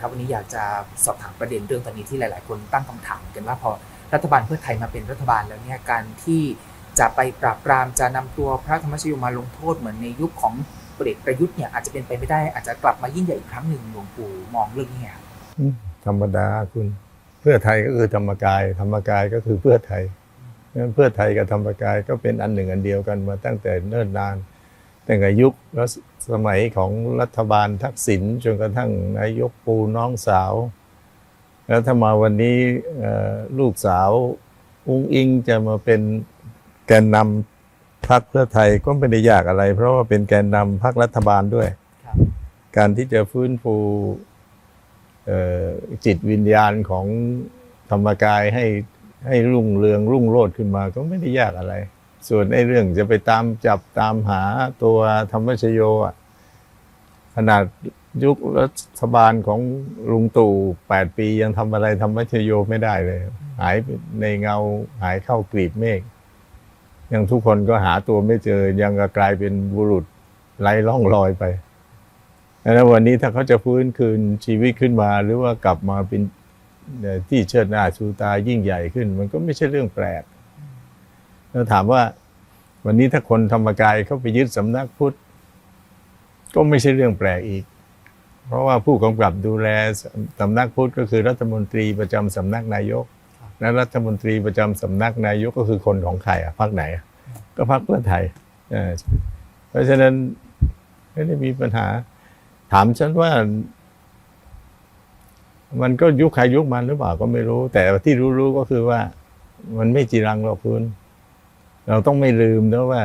ครับวันนี้อยากจะสอบถามประเด็นเรื่องตอนนี้ที่หลาย ๆ คนตั้งคำถามกันว่าพอรัฐบาลเพื่อไทยมาเป็นรัฐบาลแล้วเนี่ยการที่จะไปปราบปรามจะนำตัวพระธรรมชโยมาลงโทษเหมือนในยุคของพลเอกประยุทธ์เนี่ยอาจจะเป็นไปไม่ได้อาจจะกลับมายิ่งใหญ่อีกครั้งหนึ่งหลวงปู่มองเรื่องนี้ครับธรรมดาคุณเพื่อไทยก็คือธรรมกาย ธรรมกายก็คือเพื่อไทยงั้นเพื่อไทยกับธรรมกายก็เป็นอันหนึ่งอันเดียวกันมาตั้งแต่เนิ่นนาน ตั้งแต่ยุคและสมัยของรัฐบาลทักษิณจนกระทั่งนายกปูน้องสาว แล้วถ้ามาวันนี้เอ่อลูกสาวอุ้งอิงจะมาเป็นแกนนำพรรคเพื่อไทยก็ไม่ได้ยากอะไร เพราะว่าเป็นแกนนำพรรครัฐบาลด้วยครับการที่จะฟื้นฟูเอ่อจิตวิญญาณของธรรมกายให้ให้รุ่งเรืองรุ่งโรจน์ขึ้นมาก็ไม่ได้ยากอะไร ส่วนไอ้เรื่องจะไปตามจับตามหาตัวธรรมชโยอะขนาดยุครัฐบาลของลุงตู่แปดปียังทำอะไรธรรมชโยไม่ได้เลย หายในเงาหายเข้ากลีบเมฆยังทุกคนก็หาตัวไม่เจอยังก็กลายเป็นบุรุษไร้ร่องรอยไปแล้ววันนี้ถ้าเขาจะฟื้นคืนชีวิตขึ้นมา หรือว่ากลับมาเป็นที่เชิดหน้าชูตายิ่งใหญ่ขึ้น มันก็ไม่ใช่เรื่องแปลก แล้วถามว่า วันนี้ถ้าคนธรรมกายเข้าไปยึดสำนักพุทธก็ไม่ใช่เรื่องแปลกอีก เพราะว่าผู้กำกับดูแลสำนักพุทธก็คือรัฐมนตรีประจำสำนักนายก และรัฐมนตรีประจำสำนักนายกก็คือคนของใครอะพรรคไหนอะก็พรรคเพื่อไทยเพราะฉะนั้นไม่ได้มีปัญหา ถามฉันว่า มันก็ยุคใครยุคมันหรือเปล่าก็ไม่รู้ แต่ที่รู้ๆก็คือว่า มันไม่จีรังหรอกคุณ เราต้องไม่ลืมนะว่า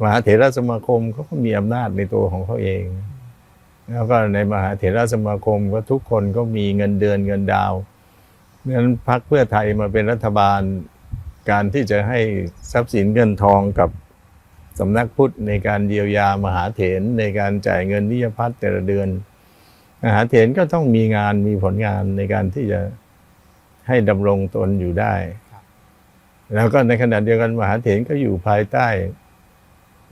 มหาเถรสมาคมเขาก็มีอำนาจในตัวของเขาเอง แล้วก็ในมหาเถรสมาคมก็ทุกคนก็มีเงินเดือนเงินดาวนั้นพักเพื่อไทยมาเป็นรัฐบาลการที่จะให้ทรัพย์สินเงินทองกับสำนักพุทธในการเยียวยามหาเถรในการจ่ายเงินนิยพัฒน์แต่ละเดือน มหาเถรก็ต้องมีงานมีผลงานในการที่จะให้ดำรงตนอยู่ได้ แล้วก็ในขณะเดียวกันมหาเถรก็อยู่ภายใต้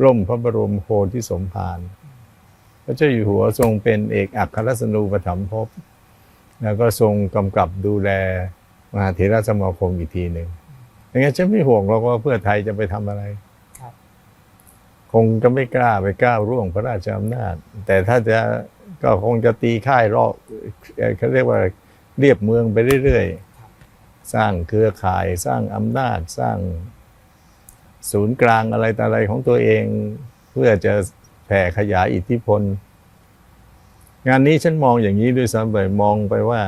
ร่มพระบรมโพธิสมภารพระเจ้าอยู่หัวทรงเป็นเอกอัครราชนูปถัมภพแล้วก็ทรงกำกับดูแลมหาเถรสมาคมอีกทีหนึ่งอย่างงั้นฉันไม่ห่วงหรอกว่าเพื่อไทยจะไปทำอะไรครับคงจะไม่กล้าไปก้าวร่วงพระราชอำนาจ แต่ถ้าจะก็คงจะตีค่ายรอบเอ่อเขาเรียกว่าเรียบเมืองไปเรื่อยๆ สร้างเครือข่าย สร้างอำนาจสร้างศูนย์กลางอะไรต่ออะไรของตัวเอง เพื่อจะแผ่ขยายอิทธิพล งานนี้ฉันมองอย่างนี้ด้วยซ้ำไปมองไปว่า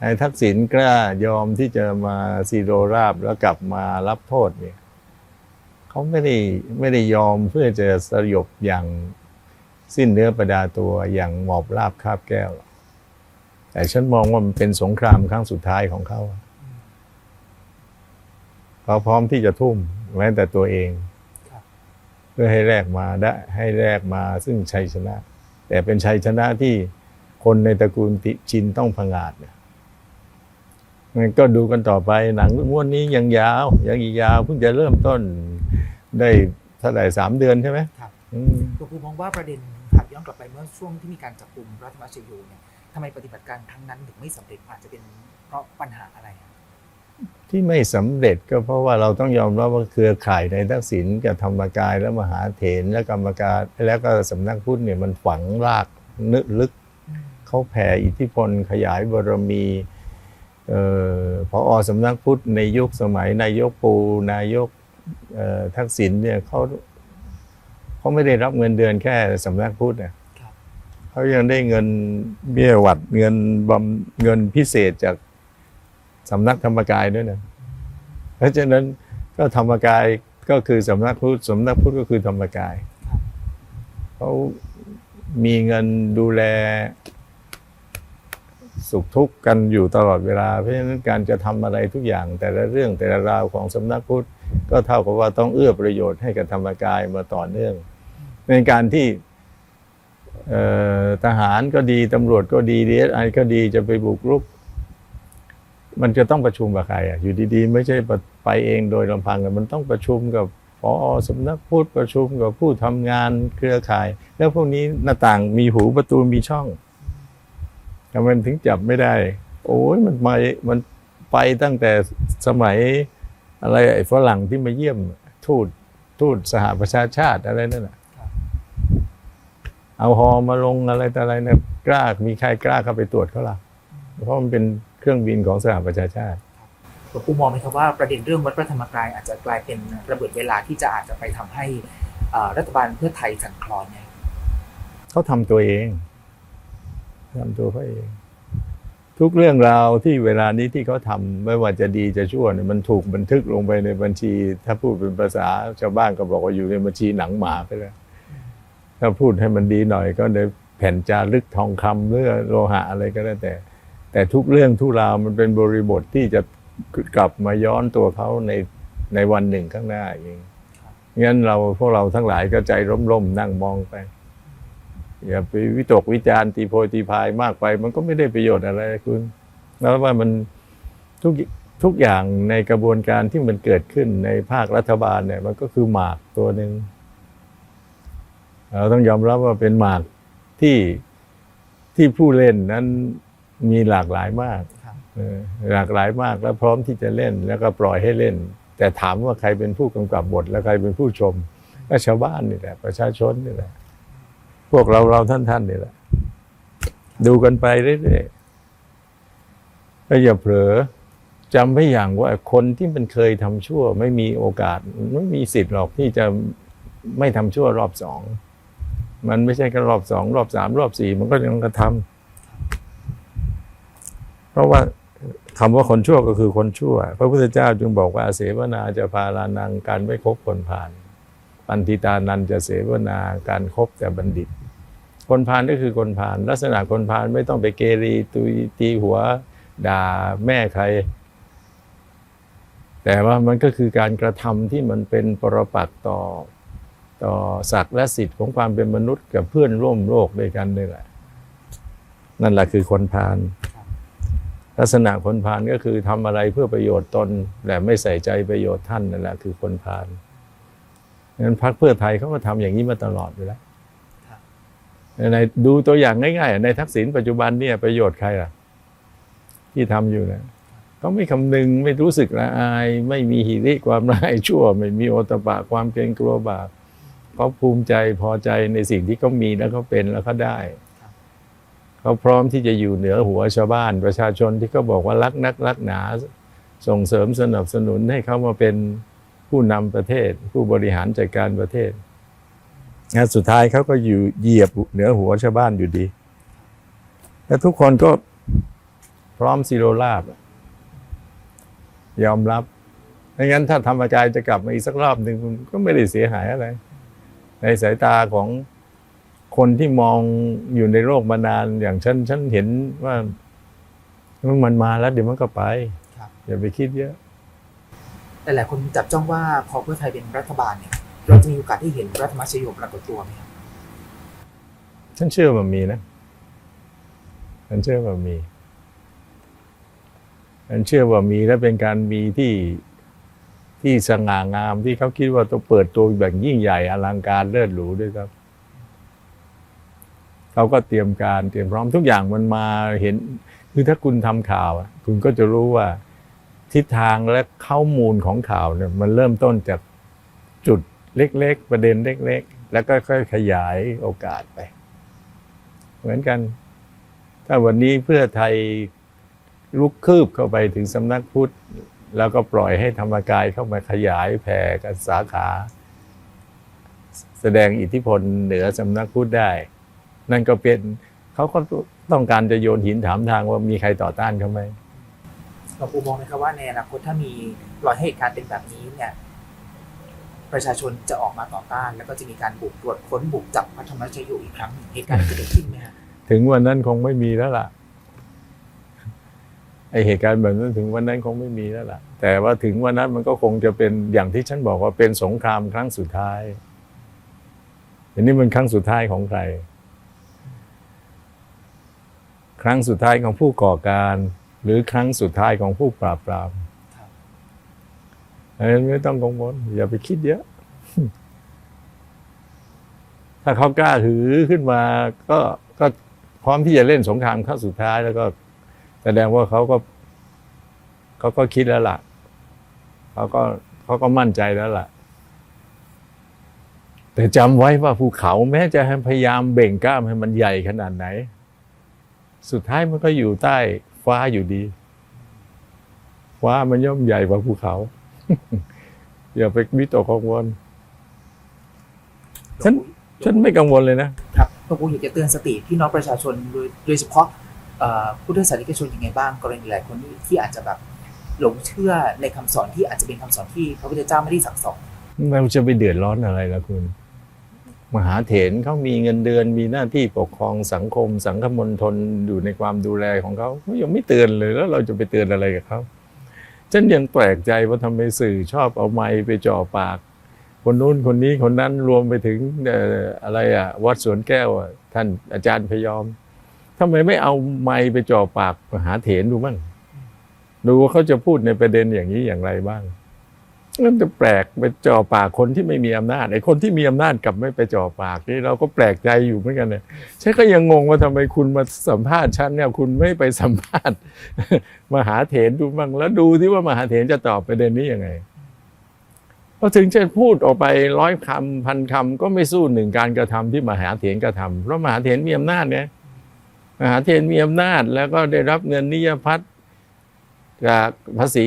ไอ้ทักษิณกล้ายอมที่จะมาซีโรราบแล้วกลับมารับโทษเนี่ยเขาไม่ได้ไม่ได้ยอมเพื่อจะสยบอย่างสิ้นเนื้อประดาตัวอย่างหมอบราบคาบแก้วหรอก แต่ฉันมองว่ามันเป็นสงครามครั้งสุดท้ายของเขาเขาพร้อมที่จะทุ่มแม้แต่ตัวเองครับเพื่อให้แลกมาได้ให้แลกมาซึ่งชัยชนะ แต่เป็นชัยชนะที่คนในตระกูลติชินต้องผงาดเนี่ยงั้นก็ดูกันต่อไปหนังม้วนนี้ยังยาวยังอีกยาวเพิ่งจะเริ่มต้นได้เท่าไหร่สามเดือนใช่ไหมครับอืมหลวงปู่มองว่าประเด็นหากย้อนกลับไปเมื่อช่วงที่มีการจับกลุ่มพระธรรมชโยเนี่ย ทำไมปฏิบัติการครั้งนั้นถึงไม่สำเร็จอาจจะเป็นเพราะปัญหาอะไร ที่ไม่สำเร็จก็เพราะว่าเราต้องยอมรับว่าเครือข่ายในทักษิณกับธรรมกายและมหาเถรและกรรมการแล้วก็สำนักพุทธเนี่ยมันฝังรากนึกลึกเขาแผ่อิทธิพลขยายบารมีเอ่อพอสำนักพุทธในยุคสมัยนายกปู นายกเอ่อทักษิณเนี่ยเขาเขาไม่ได้รับเงินเดือนแค่สำนักพุทธนะครับ เขายังได้เงินเบี้ยหวัดเงินบำเงินพิเศษจากสำนักธรรมกายด้วยนะเพราะฉะนั้นก็ธรรมกายก็คือสำนักพุทธสำนักพุทธก็คือธรรมกายเขามีเงินดูแล สุขทุกข์กันอยู่ตลอดเวลา เพราะฉะนั้นการจะทำอะไรทุกอย่าง แต่ละเรื่องแต่ละราวของสำนักพุทธก็เท่ากับว่าต้องเอื้อประโยชน์ให้กับธรรมกายมาต่อเนื่อง ในการที่ ทหารก็ดีตำรวจก็ดีดีไอก็ดีจะไปบุกรุก มันจะต้องประชุมกับใครอะอยู่ดีๆ ไม่ใช่ไปเองโดยลำพังกันมันต้องประชุมกับพอสำนักพุทธประชุมกับผู้ทำงานเครือข่าย แล้วพวกนี้หน้าต่างมีหูประตูมีช่องทำไมถึงจับไม่ได้ โอ้ยมันมามันไปตั้งแต่สมัยอะไรไอ้ฝรั่งที่มาเยี่ยมทูตทูตสหประชาชาติอะไรนั่นแหะ เอาฮอมาลงอะไรแต่อะไรนะกล้ามีใครกล้าเข้าไปตรวจเขาล่ะเพราะมันเป็นเครื่องบินของสหประชาชาติหลวงปู่มองไหมครับว่าประเด็นเรื่องวัดพระธรรมกายอาจจะกลายเป็นระเบิดเวลาที่จะอาจจะไปทำให้เอ่อรัฐบาลเพื่อไทยสั่นคลอนเนี่ยเขาทำตัวเองทำตัวเขาเอง ทุกเรื่องราวที่เวลานี้ที่เขาทำไม่ว่าจะดีจะชั่วเนี่ยมันถูกบันทึกลงไปในบัญชี ถ้าพูดเป็นภาษาชาวบ้านก็บอกว่าอยู่ในบัญชีหนังหมาไปแล้ว ถ้าพูดให้มันดีหน่อยก็ในแผ่นจารึกทองคำหรือโลหะอะไรก็แล้วแต่ แต่ทุกเรื่องทุกราวมันเป็นบริบทที่จะกลับมาย้อนตัวเขาในในวันหนึ่งข้างหน้าเองงั้นเราพวกเราทั้งหลายก็ใจร่มๆนั่งมองไปอย่าไปวิตกวิจารณ์ตีโพยตีพายมากไป มันก็ไม่ได้ประโยชน์อะไรคุณ แล้วว่ามันทุกทุกอย่างในกระบวนการที่มันเกิดขึ้นในภาครัฐบาลเนี่ย มันก็คือหมากตัวหนึ่ง เราต้องยอมรับว่าเป็นหมากที่ที่ผู้เล่นนั้นมีหลากหลายมากครับเออหลากหลายมากแล้วพร้อมที่จะเล่นแล้วก็ปล่อยให้เล่น แต่ถามว่าใครเป็นผู้กำกับบท และใครเป็นผู้ชมก็ชาวบ้านนี่แหละ ประชาชนนี่แหละ พวกเราเราท่านท่านนี่แหละ ดูกันไปเรื่อยๆแล้วอย่าเผลอจำไว้อย่างว่าคนที่มันเคยทำชั่ว ไม่มีโอกาส ไม่มีสิทธิ์หรอกที่จะไม่ทำชั่วรอบสอง มันไม่ใช่แค่รอบสองรอบสามรอบสี่มันก็ยังกระทำเพราะว่าคำว่าคนชั่วก็คือคนชั่ว พระพุทธเจ้าจึงบอกว่าเสวนาจะพาลานังการไม่คบคนผ่าน ปันติตานันจะเสวนาการครบแต่บัณฑิต คนพาลก็คือคนพาลลักษณะคนพาลไม่ต้องไปเกรีตุยตีหัว ด่าแม่ใคร แต่ว่ามันก็คือการกระทำที่มันเป็นปรปักษ์ต่อ ต่อศักดิ์และสิทธิ์ของความเป็นมนุษย์กับเพื่อนร่วมโลกด้วยกันนี่แหละ นั่นแหละคือคนพาลลักษณะคนพาลก็คือทำอะไรเพื่อประโยชน์ตนแต่ไม่ใส่ใจประโยชน์ท่านนั่นแหละคือคนพาลงั้นพรรคเพื่อไทยเขาก็ทำอย่างนี้มาตลอดอยู่แล้วครับในดูตัวอย่างง่ายๆ ในทักษิณปัจจุบันเนี่ยประโยชน์ใครล่ะ ที่ทำอยู่นะเขาไม่คำนึงไม่รู้สึกละอาย ไม่มีหิริความร้ายชั่ว ไม่มีโอตปะความเกรงกลัวบาป เขาภูมิใจพอใจในสิ่งที่เขามีแล้วเขาเป็นแล้วเขาได้เขาพร้อมที่จะอยู่เหนือหัวชาวบ้านประชาชนที่เขาบอกว่ารักนักรักหนา ส่งเสริมสนับสนุนให้เขามาเป็นผู้นำประเทศ ผู้บริหารจัดการประเทศงานสุดท้ายเขาก็อยู่เหยียบเหนือหัวชาวบ้านอยู่ดี และทุกคนก็พร้อมซีโรราบยอมรับไม่งั้นถ้าธรรมกายจะกลับมาอีกสักรอบหนึ่งมันก็ไม่ได้เสียหายอะไร ในสายตาของคนที่มองอยู่ในโลกมานานอย่างฉันฉันเห็นว่ามันมาแล้วเดี๋ยวมันก็ไปครับอย่าไปคิดเยอะ แต่หลายคนจับจ้องว่าพอเพื่อไทยเป็นรัฐบาลเนี่ย เราจะมีโอกาสที่เห็นรัฐธรรมชโยปรากฏตัวไหมครับฉันเชื่อว่ามีนะฉันเชื่อว่ามีฉันเชื่อว่ามีและเป็นการมีที่ ที่สง่างามที่เขาคิดว่าต้องเปิดตัวแบบยิ่งใหญ่อลังการเลิศหรูด้วยครับเขาก็เตรียมการเตรียมพร้อมทุกอย่างมันมาเห็น คือถ้าคุณทำข่าว คุณก็จะรู้ว่า ทิศทางและข้อมูลของข่าวเนี่ยมันเริ่มต้นจากจุดเล็ก ๆ ประเด็นเล็ก ๆ แล้วก็ค่อยขยายโอกาสไป เหมือนกัน ถ้าวันนี้เพื่อไทยลุกคืบเข้าไปถึงสำนักพุทธ แล้วก็ปล่อยให้ธรรมกายเข้ามาขยายแผ่กันสาขา แสดงอิทธิพลเหนือสำนักพุทธได้ นั่นก็เป็นเขาก็ต้องการจะโยนหินถามทางว่ามีใครต่อต้านเขาไหมหลวงปู่มองไหมครับว่าในอนาคตถ้ามีปล่อยให้เหตุการณ์เป็นแบบนี้เนี่ย ประชาชนจะออกมาต่อต้าน แล้วก็จะมีการบุกตรวจค้นบุกจับพระธรรมชโยอีกครั้งหนึ่งเหตุการณ์จะเกิดขึ้นไหมฮะถึงวันนั้นคงไม่มีแล้วล่ะ ไอเหตุการณ์แบบนั้นถึงวันนั้นคงไม่มีแล้วล่ะ แต่ว่าถึงวันนั้นมันก็คงจะเป็นอย่างที่ฉันบอกว่าเป็นสงครามครั้งสุดท้ายอันนี้มันครั้งสุดท้ายของใคร ครั้งสุดท้ายของผู้ก่อการ หรือครั้งสุดท้ายของผู้ปราบปรามอันนั้นไม่ต้องกังวลอย่าไปคิดเยอะ ถ้าเขากล้าถือขึ้นมา ก็ก็พร้อมที่จะเล่นสงครามครั้งสุดท้ายแล้วก็ แสดงว่าเขาก็เขาก็คิดแล้วล่ะเขาก็เขาก็มั่นใจแล้วล่ะ แต่จำไว้ว่าภูเขาแม้จะพยายามเบ่งกล้ามให้มันใหญ่ขนาดไหน สุดท้ายมันก็อยู่ใต้ฟ้าอยู่ดี ฟ้ามันย่อมใหญ่กว่าภูเขา อย่าไปวิตกกังวลฉันฉันไม่กังวลเลยนะครับหลวงปู่อยากจะเตือนสติพี่น้องประชาชนโดยโดยเฉพาะ พุทธศาสนิกชนยังไงบ้างกรณีหลายคนที่ที่อาจจะแบบหลงเชื่อในคำสอนที่อาจจะเป็นคำสอนที่พระพุทธเจ้าไม่ได้สั่งสอนเราจะไปเดือดร้อนอะไรล่ะคุณ มหาเถรเขามีเงินเดือนมีหน้าที่ปกครองสังคม สังคมณฑลอยู่ในความดูแลของเขาเขายังไม่เตือนเลยแล้วเราจะไปเตือนอะไรกับเขาฉันยังแปลกใจว่าทำไมสื่อชอบเอาไม้ไปจ่อปาก คนนู้นคนนี้คนนั้นรวมไปถึงอะไรอะวัดสวนแก้วท่านอาจารย์พยอม ทำไมไม่เอาไม้ไปจ่อปากหาเถรดูบ้างดูว่าเขาจะพูดในประเด็นอย่างนี้อย่างไรบ้างนั่นจะแปลกไปจ่อปากคนที่ไม่มีอำนาจไอ้คนที่มีอำนาจกลับไม่ไปจ่อปากนี่เราก็แปลกใจอยู่เหมือนกันเนี่ยฉันก็ยังงงว่าทำไมคุณมาสัมภาษณ์ฉันเนี่ยคุณไม่ไปสัมภาษณ์มหาเถรดูบ้างแล้วดูที่ว่ามหาเถรจะตอบประเด็นนี้ยังไงพอถึงจะพูดออกไปร้อยคำพันคำก็ไม่สู้หนึ่งการกระทำที่มหาเถรกระทำเพราะมหาเถรมีอำนาจไง มหาเถรมีอำนาจแล้วก็ได้รับเงินนิยพัฒน์จากภาษี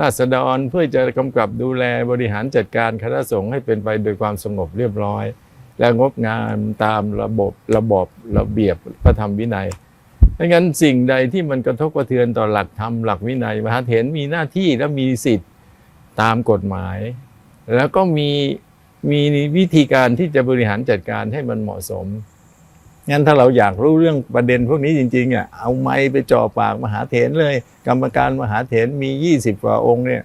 ราษฎรเพื่อจะกำกับดูแลบริหารจัดการคณะสงฆ์ให้เป็นไปโดยความสงบเรียบร้อย และงบงามตามระบบระบบระเบียบพระธรรมวินัยดังนั้นสิ่งใดที่มันกระทบกระเทือนต่อหลักธรรมหลักวินัยมหาเถรมีหน้าที่และมีสิทธิ์ตามกฎหมาย แล้วก็มีมีวิธีการที่จะบริหารจัดการให้มันเหมาะสม งั้นถ้าเราอยากรู้เรื่องประเด็นพวกนี้จริงๆอะเอาไม้ไปจ่อปากมหาเถรเลย กรรมการมหาเถรมียี่สิบกว่าองค์เนี่ย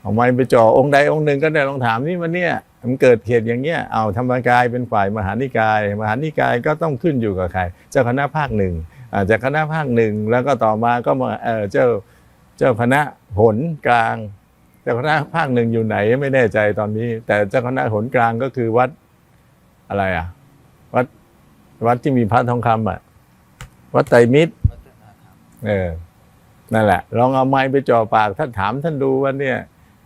เอาไม้ไปจ่อองค์ใดองค์หนึ่งก็ได้ลองถามนี่มันเนี่ยมันเกิดเหตุอย่างเงี้ยเอาธรรมกายเป็นฝ่ายมหานิกาย มหานิกายก็ต้องขึ้นอยู่กับใคร เจ้าคณะภาคหนึ่งอาจากคณะภาคหนึ่งแล้วก็ต่อมาก็มาเออเจ้าเจ้าคณะหนกลางเจ้าคณะภาคหนึ่งอยู่ไหนไม่แน่ใจตอนนี้ แต่เจ้าคณะหนกลางก็คือวัดอะไรอะ วัดที่มีพระทองคำอะ วัดไตรมิตร เออ นั่นแหละ ลองเอาไม้ไปจ่อปากท่านถามท่านดูว่าเนี่ย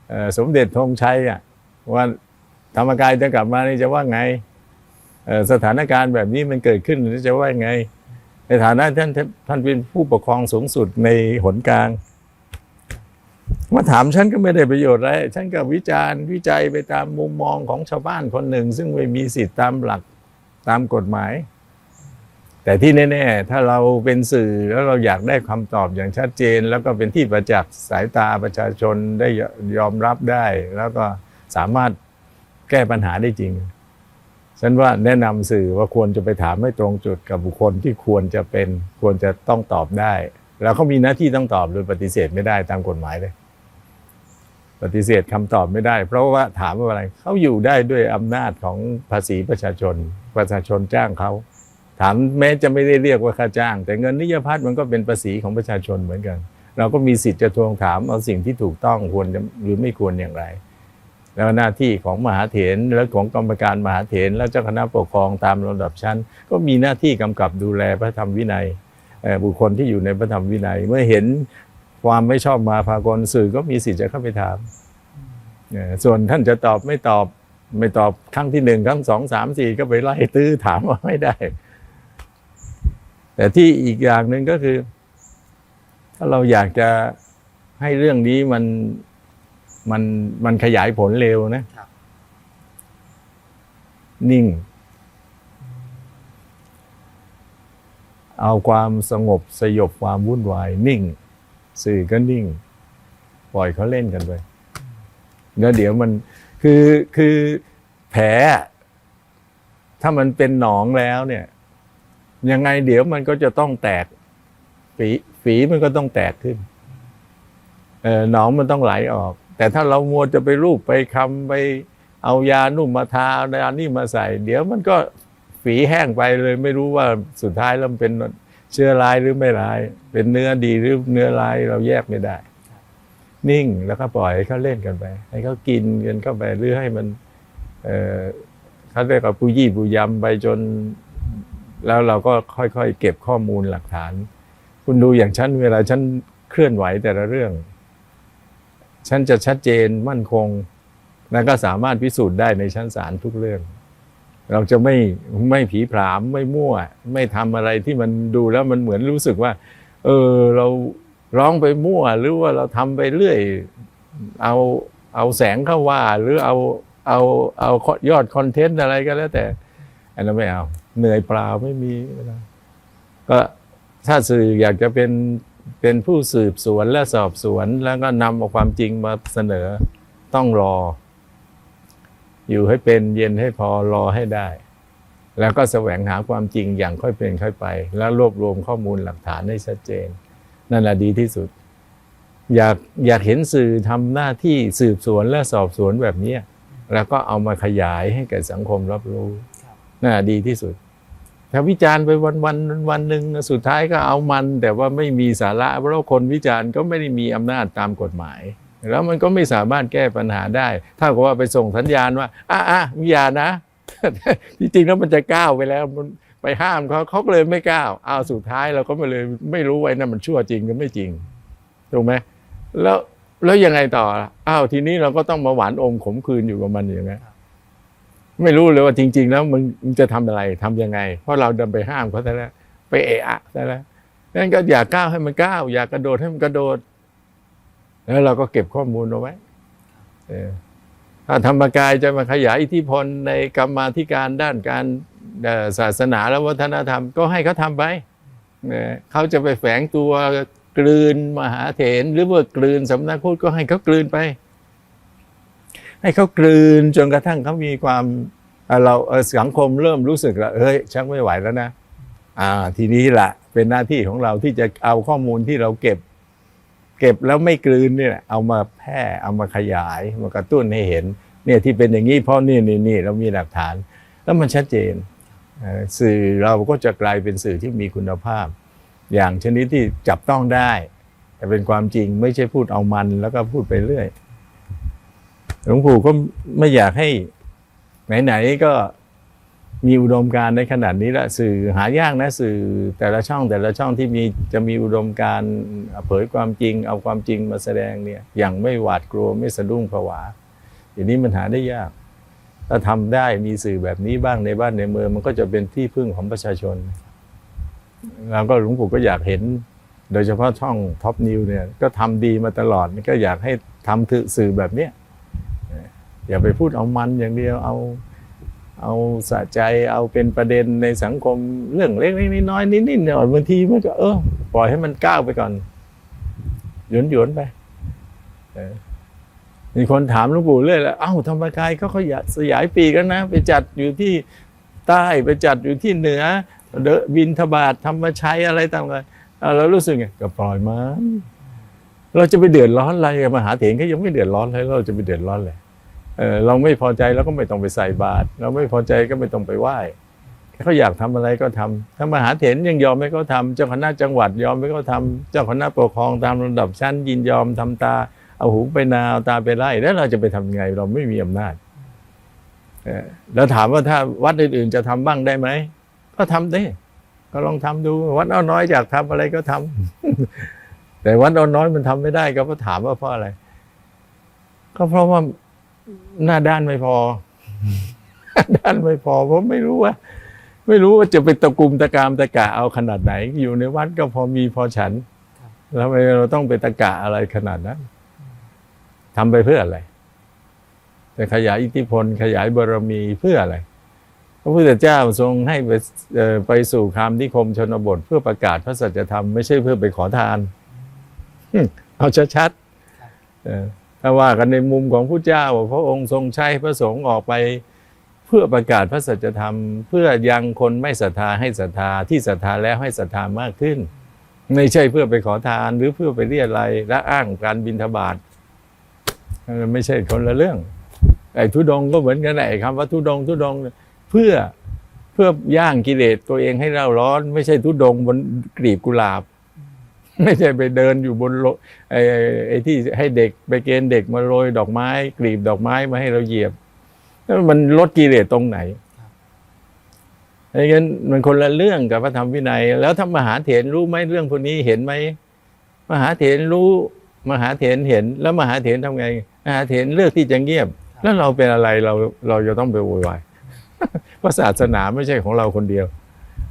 เอ่อสมเด็จธงชัยอะว่าธรรมกายจะกลับมานี่จะว่าไงเอ่อสถานการณ์แบบนี้มันเกิดขึ้นจะว่าไง ในฐานะท่านท่านเป็นผู้ปกครองสูงสุดในหนกลางมาถามฉันก็ไม่ได้ประโยชน์อะไร ฉันก็วิจารณ์วิจัยไปตามมุมมองของชาวบ้านคนหนึ่ง ซึ่งไม่มีสิทธิ์ตามหลักตามกฎหมาย แต่ที่แน่ๆ ถ้าเราเป็นสื่อแล้วเราอยากได้คำตอบอย่างชัดเจน แล้วก็เป็นที่ประจักษ์สายตาประชาชนได้ยอมรับได้ แล้วก็สามารถแก้ปัญหาได้จริง ฉันว่าแนะนำสื่อว่าควรจะไปถามให้ตรงจุดกับบุคคลที่ควรจะเป็นควรจะต้องตอบได้ แล้วเขามีหน้าที่ต้องตอบโดยปฏิเสธไม่ได้ตามกฎหมายเลย ปฏิเสธคำตอบไม่ได้ เพราะว่าถามว่าอะไรเขาอยู่ได้ด้วยอำนาจของภาษีประชาชน ประชาชนจ้างเขา ถามแม้จะไม่ได้เรียกว่าค่าจ้าง แต่เงินนิยพัฒน์มันก็เป็นภาษีของประชาชนเหมือนกัน เราก็มีสิทธิ์จะทวงถามเอาสิ่งที่ถูกต้องควรหรือไม่ควรอย่างไร แล้วหน้าที่ของมหาเถรและของกรรมการมหาเถรและเจ้าคณะปกครองตามลำดับชั้น ก็มีหน้าที่กำกับดูแลพระธรรมวินัยบุคคลที่อยู่ในพระธรรมวินัย เมื่อเห็นความไม่ชอบมาพากลสื่อก็มีสิทธิ์จะเข้าไปถาม ส่วนท่านจะตอบไม่ตอบไม่ตอบครั้งที่หนึ่งครั้งสองสามสี่ก็ไปไล่ตื้อถามว่าไม่ได้ แต่ที่อีกอย่างหนึ่งก็คือ ถ้าเราอยากจะให้เรื่องนี้มันมันมันขยายผลเร็วนะครับนิ่ง เอาความสงบสยบความวุ่นวาย นิ่ง สื่อก็นิ่ง ปล่อยเขาเล่นกันไปแล้วเดี๋ยวมันคือคือแผลอะถ้ามันเป็นหนองแล้วเนี่ย ยังไงเดี๋ยวมันก็จะต้องแตก ฝีฝีมันก็ต้องแตกขึ้นเออหนองมันต้องไหลออก แต่ถ้าเรามัวจะไปรูปไปคำไปเอายานุ่มมาทาเอายานี่มาใส่ เดี๋ยวมันก็ฝีแห้งไปเลย ไม่รู้ว่าสุดท้ายแล้วมันเป็นเชื้อร้ายหรือไม่ร้าย เป็นเนื้อดีหรือเนื้อร้ายเราแยกไม่ได้ นิ่งแล้วก็ปล่อยให้เขาเล่นกันไป ให้เขากินกันเข้าไปหรือให้มัน เออเขาเรียกว่าปูยี่ปูยำไปจน แล้วเราก็ค่อยๆ เก็บข้อมูลหลักฐาน คุณดูอย่างฉันเวลาฉันเคลื่อนไหวแต่ละเรื่อง ฉันจะชัดเจนมั่นคง และก็สามารถพิสูจน์ได้ในชั้นศาลทุกเรื่อง เราจะไม่ไม่ผีผามไม่มั่ว ไม่ทำอะไรที่มันดูแล้วมันเหมือนรู้สึกว่า เออเราร้องไปมั่ว หรือว่าเราทำไปเรื่อยเอาเอาแสงเข้าว่า หรือเอาเอาเอายอดคอนเทนต์อะไรก็แล้วแต่อันนั้นไม่เอา เหนื่อยเปล่าไม่มีเวลาก็ถ้าสื่ออยากจะเป็นเป็นผู้สืบสวนและสอบสวน แล้วก็นำเอาความจริงมาเสนอต้องรอ อยู่ให้เป็นเย็นให้พอรอให้ได้ แล้วก็แสวงหาความจริงอย่างค่อยเป็นค่อยไป แล้วรวบรวมข้อมูลหลักฐานให้ชัดเจน นั่นแหละดีที่สุด อยากอยากเห็นสื่อทำหน้าที่สืบสวนและสอบสวนแบบเนี้ยแล้วก็เอามาขยายให้แก่สังคมรับรู้ครับน่าดีที่สุด ถ้าวิจารณ์ไปวันวันวันหนึ่งสุดท้ายก็เอามัน แต่ว่าไม่มีสาระเพราะคนวิจารณ์ก็ไม่ได้มีอำนาจตามกฎหมาย แล้วมันก็ไม่สามารถแก้ปัญหาได้ ถ้ากับว่าไปส่งสัญญาณว่าอะอะมึงอย่านะจริงๆแล้วมันจะก้าวไปแล้วมันไปห้ามเขาเขาเลยไม่ก้าวเอาสุดท้ายเราก็ไม่เลยไม่รู้ไว้นั่นมันชั่วจริงหรือไม่จริงถูกไหมแล้วแล้วยังไงต่ออ้าวทีนี้เราก็ต้องมาหวานอมขมคืนอยู่กับมันอย่างนี้ ไม่รู้เลยว่าจริง ๆ แล้วมันมันจะทำอะไรทำยังไง เพราะเราเดินไปห้ามเขาซะแล้วไปเอะอะซะแล้วนั่นก็อย่าก้าวให้มันก้าวอย่ากระโดดให้มันกระโดด แล้วเราก็เก็บข้อมูลเอาไว้ถ้าธรรมกายจะมาขยายอิทธิพลในกรรมาธิการด้านการศาสนาและวัฒนธรรม ก็ให้เขาทำไปเออเขาจะไปแฝงตัวกลืนมหาเถรหรือว่ากลืนสำนักพุทธก็ให้เขากลืนไป ให้เขากลืนจนกระทั่งเขามีความเราสังคมเริ่มรู้สึกแล้วเฮ้ยชักไม่ไหวแล้วนะอ่าทีนี้แหละเป็นหน้าที่ของเราที่จะเอาข้อมูลที่เราเก็บ เก็บแล้วไม่กลืนเนี่ยเอามาแพร่เอามาขยายมากระตุ้นให้เห็น เนี่ยที่เป็นอย่างนี้เพราะนี่นี่นี่เรามีหลักฐาน แล้วมันชัดเจนสื่อเราก็จะกลายเป็นสื่อที่มีคุณภาพ อย่างชนิดที่จับต้องได้ แต่เป็นความจริงไม่ใช่พูดเอามันแล้วก็พูดไปเรื่อย หลวงปู่ก็ไม่อยากให้ไหนๆก็มีอุดมการณ์ในขนาดนี้ละสื่อหายากนะ สื่อแต่ละช่องแต่ละช่องที่มีจะมีอุดมการณ์เผยความจริง เอาความจริงมาแสดงเนี่ยอย่างไม่หวาดกลัวไม่สะดุ้งผวาอย่างนี้มันหาได้ยาก ถ้าทำได้มีสื่อแบบนี้บ้างในบ้านในเมืองมันก็จะเป็นที่พึ่งของประชาชนแล้วก็หลวงปู่ก็อยากเห็น โดยเฉพาะช่องท็อปนิวเนี่ยก็ทำดีมาตลอดก็อยากให้ทำถือสื่อแบบเนี้ย อย่าไปพูดเอามันอย่างเดียวเอาเอาสะใจเอาเป็นประเด็นในสังคมเรื่องเล็กๆน้อยๆนิดๆหน่อยบางทีมันก็เออปล่อยให้มันก้าวไปก่อนหยวนหยวนไปมีคนถามหลวงปู่เรื่อยแล้วเอ้าธรรมกายเขาขยายสยายปีกแล้วนะ ไปจัดอยู่ที่ใต้ไปจัดอยู่ที่เหนือเดบินทบาทธรรมชัยอะไรต่างๆเรารู้สึกไงก็ปล่อยมันเราจะไปเดือดร้อนอะไรมหาเถรเขายังไม่เดือดร้อนเลยเราจะไปเดือดร้อนเลย เราไม่พอใจเราก็ไม่ต้องไปใส่บาตรเราไม่พอใจก็ไม่ต้องไปไหว้เขาอยากทำอะไรก็ทำถ้ามหาเถรยังยอมให้เขาทำเจ้าคณะจังหวัดยอมให้เขาทำเจ้าคณะปกครองตามลำดับชั้น ยินยอมทำตา เอาหูไปนาเอาตาไปไล่แล้วเราจะไปทำไง เราไม่มีอำนาจแล้วถามว่าถ้าวัดอื่นๆจะทำบ้างได้ไหมก็ทำได้ก็ลองทำดู วัดอน้อยอยากทำอะไรก็ทำแต่วัดอน้อยมันทำไม่ได้ก็เพราะถามว่าเพราะอะไร ก็เพราะว่า หน้าด้านไม่พอหน้าด้านไม่พอ เพราะไม่รู้ว่า ไม่รู้ว่าจะไปตะกุมตะกามตะกะเอาขนาดไหน อยู่ในวัดก็พอมีพอฉันแล้วทำไมเราต้องไปตะกะอะไรขนาดนั้นทำไปเพื่ออะไรจะขยายอิทธิพล ขยายบารมีเพื่ออะไร พระพุทธเจ้าทรงให้ไปเอ่อไปสู่คามนิคมชนบท เพื่อประกาศพระสัจธรรมไม่ใช่เพื่อไปขอทานหึเอาชัดๆเออ ถ้าว่ากันในมุมของผู้เจ้าพระองค์ทรงใช้พระสงฆ์ออกไป เพื่อประกาศพระสัจธรรม เพื่อยังคนไม่ศรัทธาให้ศรัทธาที่ศรัทธาแล้วให้ศรัทธามากขึ้น ไม่ใช่เพื่อไปขอทานหรือเพื่อไปเรียอะไรและอ้างการบินทบาทไม่ใช่คนละเรื่องไอ้ทุดงก็เหมือนกันไอ้คำว่าทุดงทุดงเพื่อเพื่อย่างกิเลสตัวเองให้เราร้อน ไม่ใช่ทุดงบนกลีบกุหลาบ ไม่ใช่ไปเดินอยู่บนไอ้ไอ้ที่ให้เด็กไปเกณฑ์เด็กมาโรยดอกไม้ กลีบดอกไม้มาให้เราเหยียบแล้วมันลดกิเลสตรงไหนไอ้งั้นมันคนละเรื่องกับพระธรรมวินัย แล้วถ้ามหาเถรรู้ไหมเรื่องพวกนี้เห็นไหมมหาเถรรู้มหาเถรเห็น แล้วมหาเถรทำไงมหาเถรเลือกที่จะเงียบ แล้วเราเป็นอะไรเราเราจะต้องไปโวยวายเพราะศาสนาไม่ใช่ของเราคนเดียว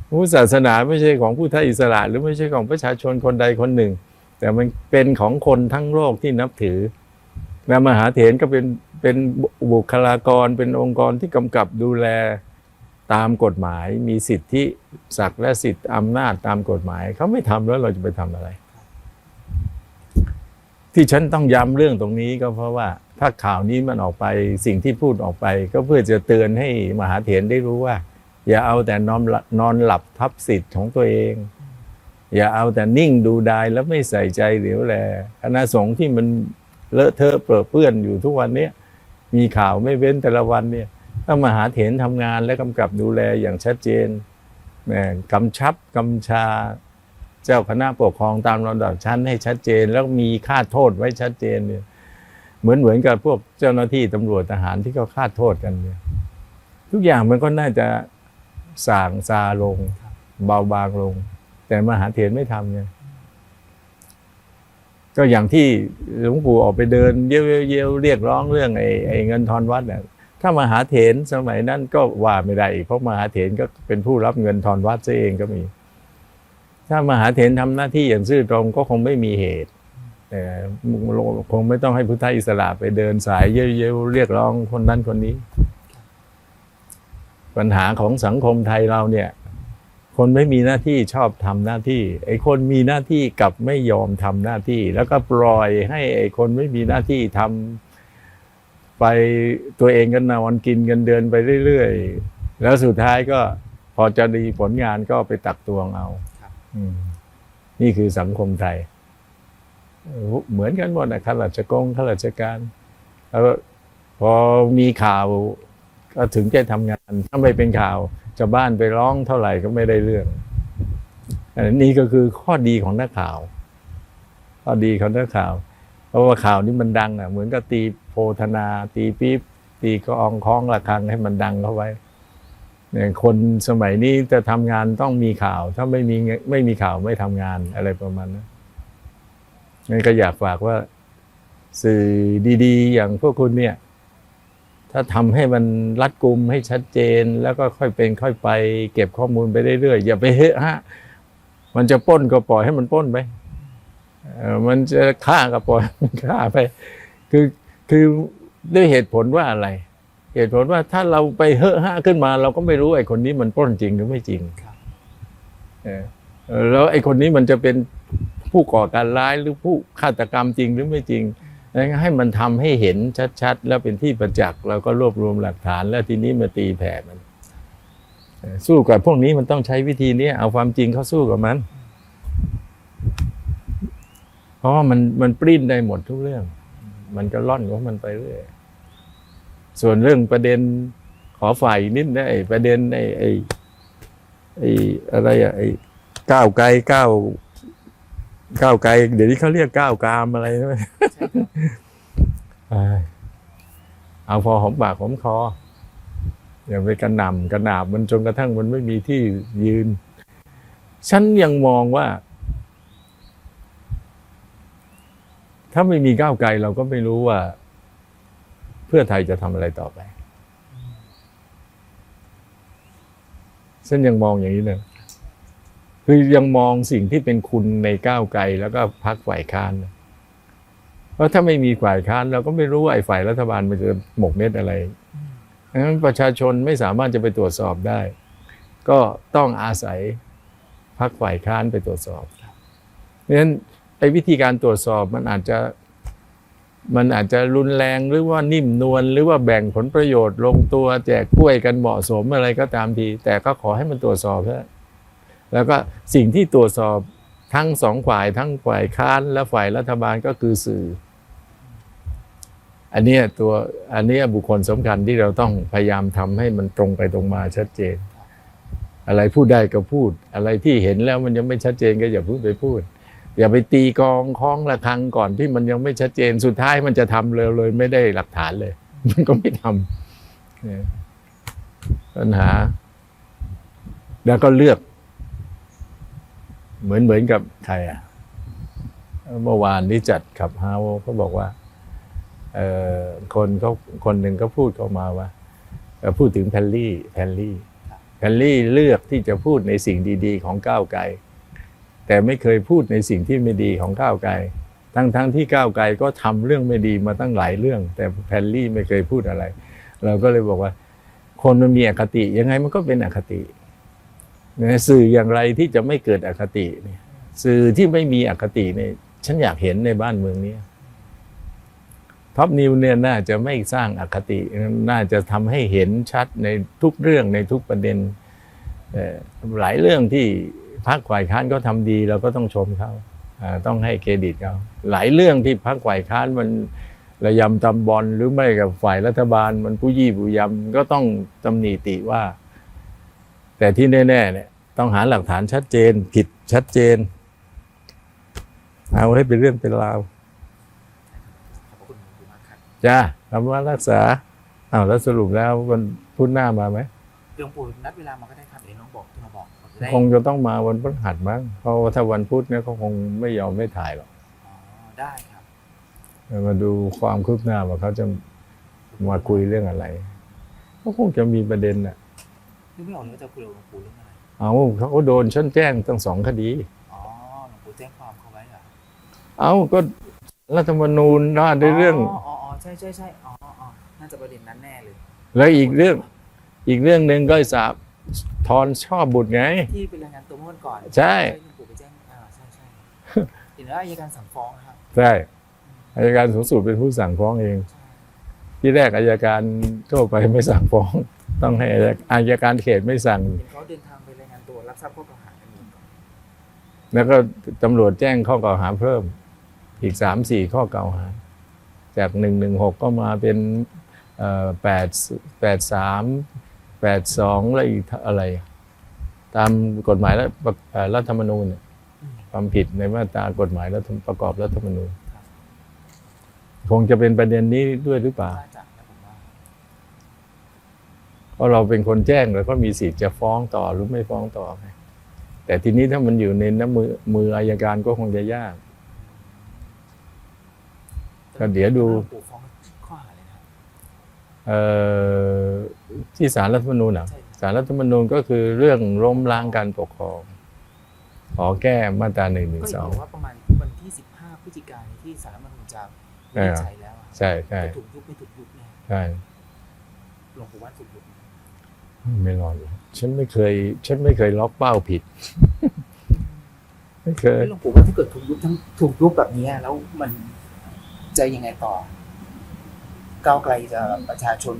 พุทธศาสนาไม่ใช่ของผู้ท้าอิสระ หรือไม่ใช่ของประชาชนคนใดคนหนึ่ง แต่มันเป็นของคนทั้งโลกที่นับถือและมหาเถรก็เป็นเป็นบุคลากรเป็นองค์กรที่กำกับดูแลตามกฎหมาย มีสิทธิศักดิ์และสิทธิอำนาจตามกฎหมาย เขาไม่ทำแล้วเราจะไปทำอะไร ที่ฉันต้องย้ำเรื่องตรงนี้ก็เพราะว่าถ้าข่าวนี้มันออกไปสิ่งที่พูดออกไป ก็เพื่อจะเตือนให้มหาเถรได้รู้ว่า อย่าเอาแต่นอนหลับนอนหลับทับสิทธิ์ของตัวเอง อย่าเอาแต่นิ่งดูดายแล้วไม่ใส่ใจเหลียวแลคณะสงฆ์ที่มันเลอะเทอะเปรอะเปื้อนอยู่ทุกวันเนี้ยมีข่าวไม่เว้นแต่ละวันเนี่ยถ้ามหาเถรทำงานและกำกับดูแลอย่างชัดเจนแหม่กำชับกำชาเจ้าคณะปกครองตามลำดับชั้นให้ชัดเจน แล้วมีค่าโทษไว้ชัดเจนเนี่ยเหมือนเหมือนกับพวกเจ้าหน้าที่ตำรวจทหารที่เขาคาดโทษกันเนี่ยทุกอย่างมันก็น่าจะ ส่างซาลง เบาบางลง แต่มหาเถรไม่ทำไงก็อย่างที่หลวงปู่ออกไปเดินเยี่ยวเยี่ยวเรียกร้องเรื่องไอ้ไอเงินทอนวัดเนี่ยถ้ามหาเถรสมัยนั้นก็ว่าไม่ได้อีกเพราะมหาเถรก็เป็นผู้รับเงินทอนวัดซะเองก็มี ถ้ามหาเถรทำหน้าที่อย่างซื่อตรงก็คงไม่มีเหตุแต่คงไม่ต้องให้พุทธอิสระไปเดินสายเยี่ยวๆเรียกร้องคนนั้นคนนี้ ปัญหาของสังคมไทยเราเนี่ย คนไม่มีหน้าที่ชอบทำหน้าที่ ไอ้คนมีหน้าที่กลับไม่ยอมทำหน้าที่ แล้วก็ปล่อยให้ไอ้คนไม่มีหน้าที่ทำไปตัวเองกันนอนกินกันเดินไปเรื่อยๆ แล้วสุดท้ายก็พอจะดีผลงานก็ไปตักตวงเอาครับอืมนี่คือสังคมไทยเออเหมือนกันหมดนะข้าราชกงข้าราชการแล้วพอมีข่าว ก็ถึงจะทำงาน ถ้าไม่เป็นข่าวชาวบ้านไปร้องเท่าไหร่ก็ไม่ได้เรื่องอันนี้ก็คือข้อดีของนักข่าว ข้อดีของนักข่าว เพราะว่าข่าวนี้มันดังอะ เหมือนกับตีโพธนา ตีปี๊บตีกองคล้องระฆังให้มันดังเข้าไว้เนี่ยคนสมัยนี้จะทำงานต้องมีข่าว ถ้าไม่มีไม่มีข่าวไม่ทำงานอะไรประมาณนั้นงั้นก็อยากฝากว่าสื่อดี ๆ อย่างพวกคุณเนี่ย ถ้าทำให้มันรัดกุมให้ชัดเจนแล้วก็ค่อยเป็นค่อยไป เก็บข้อมูลไปเรื่อยๆอย่าไปเฮะฮะมันจะปล้นก็ปล่อยให้มันปล้นไปเอ่อมันจะฆ่าก็ปล่อยให้มันฆ่าไป คือคือด้วยเหตุผลว่าอะไร เหตุผลว่าถ้าเราไปเฮอะฮะขึ้นมา เราก็ไม่รู้ไอ้คนนี้มันปล้นจริงหรือไม่จริงครับเออเออแล้วไอ้คนนี้มันจะเป็นผู้ก่อการร้ายหรือผู้ฆาตกรรมจริงหรือไม่จริง ให้มันทำให้เห็นชัดๆ แล้วเป็นที่ประจักษ์เราก็รวบรวมหลักฐานแล้วทีนี้มาตีแผ่มัน สู้กับพวกนี้มันต้องใช้วิธีนี้เอาความจริงเข้าสู้กับมัน เพราะว่ามันมันปริ้นได้หมดทุกเรื่อง มันก็ล่อนของมันไปเรื่อยส่วนเรื่องประเด็นขอฝ่ายอีกนิดนะไอ้ประเด็นไอ้ไอ้อะไรอะไอ้ก้าวไกลก้าว ก้าวไกล เดี๋ยวนี้เขาเรียกก้าวกามอะไรใช่ไหมเอ้ยเอาพอหอมปากหอมคออย่าไปกระหน่ำกระหนาบมันจนกระทั่งมันไม่มีที่ยืน ฉันยังมองว่า ถ้าไม่มีก้าวไกลเราก็ไม่รู้ว่า เพื่อไทยจะทำอะไรต่อไปฉันยังมองอย่างนี้เลย คือยังมองสิ่งที่เป็นคุณในก้าวไกลแล้วก็พักฝ่ายค้าน เพราะถ้าไม่มีฝ่ายค้านเราก็ไม่รู้ว่าไอ้ฝ่ายรัฐบาลมันจะหมกเม็ดอะไรดังนั้นประชาชนไม่สามารถจะไปตรวจสอบได้ ก็ต้องอาศัยพักฝ่ายค้านไปตรวจสอบเพราะฉะนั้นไอ้วิธีการตรวจสอบมันอาจจะมันอาจจะรุนแรงหรือว่านิ่มนวลหรือว่าแบ่งผลประโยชน์ลงตัวแจกกล้วยกันเหมาะสมอะไรก็ตามที แต่ก็ขอให้มันตรวจสอบเถอะ แล้วก็สิ่งที่ตรวจสอบทั้งสองฝ่ายทั้งฝ่ายค้านและฝ่ายรัฐบาลก็คือสื่อ อันนี้ตัวอันนี้บุคคลสำคัญที่เราต้องพยายามทำให้มันตรงไปตรงมาชัดเจน อะไรพูดได้ก็พูด อะไรที่เห็นแล้วมันยังไม่ชัดเจนก็อย่าพูดไปพูด อย่าไปตีกองคล้องระฆังก่อนที่มันยังไม่ชัดเจนสุดท้ายมันจะทำเร็วเลยไม่ได้หลักฐานเลย มันก็ไม่ทำเนี่ยปัญหา แล้วก็เลือก เหมือนเหมือนกับใครอะเมื่อวานนี้จัดขับเฮาเขาบอกว่าเออคนเขาคนหนึ่งก็พูดเข้ามาว่าเอ่อพูดถึงแพลลี่แพลลี่แพลลี่เลือกที่จะพูดในสิ่งดีๆ ของก้าวไกล แต่ไม่เคยพูดในสิ่งที่ไม่ดีของก้าวไกล ทั้งๆที่ก้าวไกลก็ทำเรื่องไม่ดีมาตั้งหลายเรื่อง แต่แพลลี่ไม่เคยพูดอะไร เราก็เลยบอกว่า คนมันมีอคติยังไงมันก็เป็นอคตินะ สื่ออย่างไรที่จะไม่เกิดอคติเนี่ยสื่อที่ไม่มีอคติเนี่ยฉันอยากเห็นในบ้านเมืองนี้ท็อปนิวเนี่ยน่าจะไม่สร้างอคติ น่าจะทำให้เห็นชัดในทุกเรื่องในทุกประเด็นหลายเรื่องที่พรรคฝ่ายค้านก็ทำดีเราก็ต้องชมเขาอ่าต้องให้เครดิตเขาหลายเรื่องที่พรรคฝ่ายค้านมันระยำตำบอลหรือไม่กับฝ่ายรัฐบาลมันผู้ยี่ผู้ยำก็ต้องตำหนิติว่า แต่ที่แน่ๆเนี่ยต้องหาหลักฐานชัดเจน ผิดชัดเจน เอาให้เป็นเรื่องเป็นราวขอบคุณหลวงปู่มากครับจ้าคำว่ารักษาอ้าวแล้วสรุปแล้ววันพุธหน้ามาไหมหลวงปู่นัดเวลามาก็ได้ครับเดี๋ยวน้องบอกที่มาบอกผมจะได้คงจะต้องมาวันพฤหัสมั้งเพราะว่าถ้าวันพุธเนี่ยเขาคงไม่ยอมไม่ถ่ายหรอกอ๋อได้ครับมาดูความคืบหน้าว่าเขาจะมาคุยเรื่องอะไรเขาคงจะมีประเด็นน่ะ นึกไม่ออกเลยว่าจะคุยกับหลวงปู่เรื่องอะไรเอาเขาโดนชั้นแจ้งตั้งสองคดี อ๋อหลวงปู่แจ้งความเขาไว้เหรอเอาก็รัฐธรรมนูญว่าด้วยเรื่องอ๋ออ๋ออ๋อใช่ใช่ใช่อ๋ออ๋อน่าจะประเด็นนั้นแน่เลย แล้วอีกเรื่อง อีกเรื่องหนึ่งก็สาบทอนชอบบุตรไง ที่เป็นรายงานตัวเมื่อวันก่อนใช่หลวงปู่ไปแจ้งอ่าใช่ใช่เห็นว่าอัยการสั่งฟ้องนะครับ ใช่อายการสูงสุดเป็นผู้สั่งฟ้องเอง ใช่ ที่แรกอายการทั่วไปไม่สั่งฟ้อง ต้องให้อายการเขตไม่สั่งเห็นเขาเดินทางไปรายงานตัวรับทราบข้อกล่าวหากันอยู่ก่อนแล้วก็ตำรวจแจ้งข้อกล่าวหาเพิ่ม อีกสามสี่ข้อกล่าวหา จากหนึ่งหนึ่งหกก็มาเป็นแปดแปดสามแปดสองแล้วอีกอะไร ตามกฎหมายและเอ่อรัฐธรรมนูญเนี่ยอืมความผิดในมาตรากฎหมายรัฐประกอบรัฐธรรมนูญ คงจะเป็นประเด็นนี้ด้วยหรือเปล่าน่าจะนะผมว่าเพราะเราเป็นคนแจ้งแล้วก็มีสิทธิ์จะฟ้องต่อหรือไม่ฟ้องต่อไงแต่ทีนี้ถ้ามันอยู่ในน้ำมือมืออายการก็คงจะยากก็เดี๋ยวดูหลวงปู่ฟ้องข้อหาอะไรนะครับเอ่อที่สารรัฐธรรมนูญอะใช่ครับสารรัฐธรรมนูญก็คือเรื่องล้มล้างการปกครอง ขอแก้มาตราหนึ่งหนึ่งก็สเห็อนงบอกว่าประมาณวันที่15พฤศจิกายนที่สารรัฐ ธรรมนูญจะวินิจฉัยแล้วอะใช่ใช่จะถูกยุบไม่ถูกยุบเนี่ยใช่หลวงปู่ว่าถูกยุบไหมไม่รอดหรอกฉันไม่เคย ฉันไม่เคยล็อกเป้าผิด ไม่เคยหลวงปู่ว่าถ้าเกิดถูกยุบทั้งถูกยุบแบบเนี้ยแล้วมันจะยังไงต่อ ก้าวไกลจะประชาชน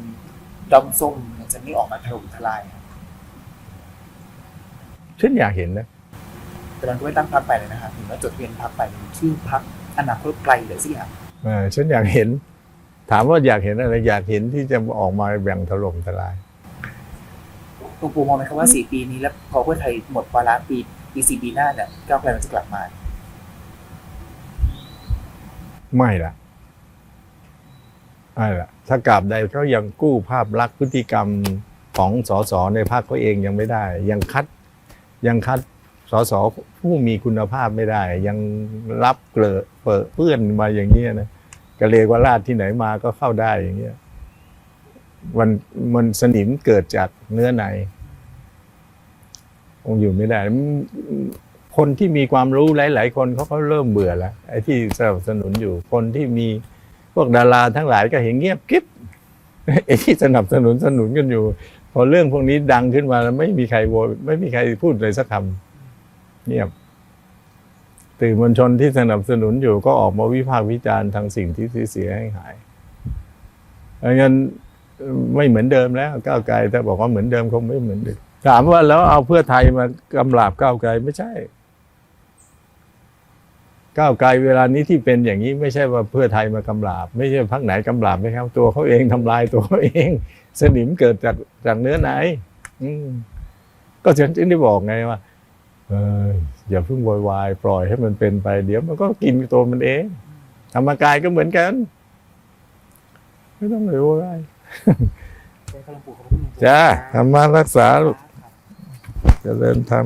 ดอมส้มเนี่ยจะไม่ออกมาถล่มทลายครับฉันอยากเห็นนะแต่เราก็ไม่ตั้งพรรคไปเลยนะครับถึงว่าจดทะเบียนพรรคไปเป็นชื่อพรรคอนาคตไกลหรือสักอย่างเออ ฉันอยากเห็น ถามว่าอยากเห็นอะไร อยากเห็นที่จะออกมาแบ่งถล่มทลายหลวงปู่มองไหมครับว่าสี่ปีนี้แล้วพอเพื่อไทยหมดวาระปีปีสี่ปีหน้าเนี่ยก้าวไกลมันจะกลับมา ไม่ละไม่ละถ้ากราบใดเขายังกู้ภาพลักษณ์พฤติกรรมของสสในพรรคเขาเองยังไม่ได้ ยังคัดยังคัด สสผู้มีคุณภาพไม่ได้ ยังรับเกลอเปิดเปื้อนมาอย่างเงี้ยนะกะเลวราชที่ไหนมาก็เข้าได้อย่างเงี้ยมันมันสนิมเกิดจากเนื้อในคงอยู่ไม่ได้ คนที่มีความรู้หลาย ๆ คนเขาก็เริ่มเบื่อแล้วไอ้ที่สนับสนุนอยู่คนที่มีพวกดาราทั้งหลายก็เห็นเงียบกิ๊บไอ้ที่สนับสนุนสนุนกันอยู่ พอเรื่องพวกนี้ดังขึ้นมาแล้วไม่มีใครโวยไม่มีใครพูดเลยสักคำ เงียบตื่นมวลชนที่สนับสนุนอยู่ก็ออกมาวิพากษ์วิจารณ์ทางสิ่งที่เสียให้หายเพราะงั้นไม่เหมือนเดิมแล้วก้าวไกลถ้าบอกว่าเหมือนเดิมคงไม่เหมือนเดิมถามว่าแล้วเอาเพื่อไทยมากำราบก้าวไกลไม่ใช่ ก้าวไกลเวลานี้ที่เป็นอย่างนี้ไม่ใช่ว่าเพื่อไทยมากำราบ ไม่ใช่พักไหนกำราบไม่ครับ ตัวเขาเองทำลายตัวเขาเอง สนิมเกิดจากจากเนื้อในอืก็ฉันจึงได้บอกไงว่า อออย่าเพิ่งโวยวายปล่อยให้มันเป็นไป เดี๋ยวมันก็กินตัวมันเองธรรมกายก็เหมือนกัน ไม่ต้องเลยโวยวายเป็นหลวงปู่ขอบคุณหลวงปู่จ้าครับธรรมารักษาลูกครับเจริญธรรม